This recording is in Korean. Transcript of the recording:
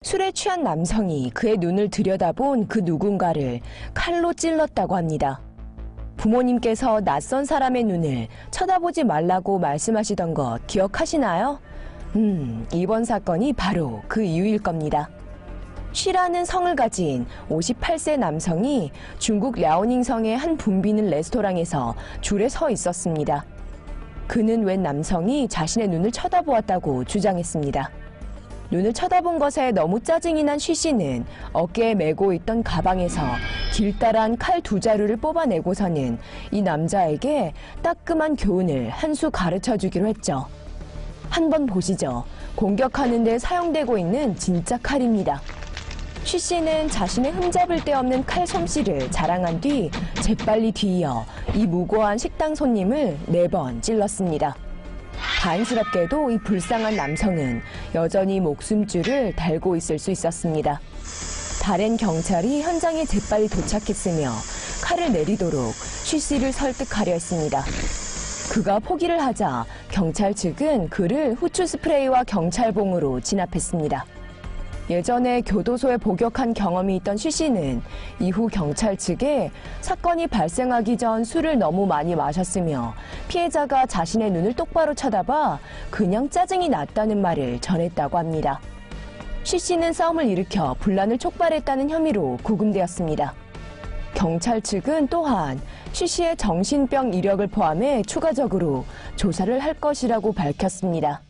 술에 취한 남성이 그의 눈을 들여다본 그 누군가를 칼로 찔렀다고 합니다. 부모님께서 낯선 사람의 눈을 쳐다보지 말라고 말씀하시던 것 기억하시나요? 음, 이번 사건이 바로 그 이유일 겁니다. 쉬라는 성을 가진 58세 남성이 중국 랴오닝성의 한 붐비는 레스토랑에서 줄에 서 있었습니다. 그는 웬 남성이 자신의 눈을 쳐다보았다고 주장했습니다. 눈을 쳐다본 것에 너무 짜증이 난 쉬 씨는 어깨에 메고 있던 가방에서 길다란 칼 두 자루를 뽑아내고서는 이 남자에게 따끔한 교훈을 한 수 가르쳐 주기로 했죠. 한번 보시죠. 공격하는 데 사용되고 있는 진짜 칼입니다. 쉬 씨는 자신의 흠잡을 데 없는 칼 솜씨를 자랑한 뒤 재빨리 뒤이어 이 무고한 식당 손님을 네 번 찔렀습니다. 다행스럽게도 이 불쌍한 남성은 여전히 목숨줄을 달고 있을 수 있었습니다. 다른 경찰이 현장에 재빨리 도착했으며 칼을 내리도록 쉬 씨를 설득하려 했습니다. 그가 포기를 하자 경찰 측은 그를 후추 스프레이와 경찰봉으로 진압했습니다. 예전에 교도소에 복역한 경험이 있던 쉬 씨는 이후 경찰 측에 사건이 발생하기 전 술을 너무 많이 마셨으며 피해자가 자신의 눈을 똑바로 쳐다봐 그냥 짜증이 났다는 말을 전했다고 합니다. 쉬 씨는 싸움을 일으켜 분란을 촉발했다는 혐의로 구금되었습니다. 경찰 측은 또한 쉬 씨의 정신병 이력을 포함해 추가적으로 조사를 할 것이라고 밝혔습니다.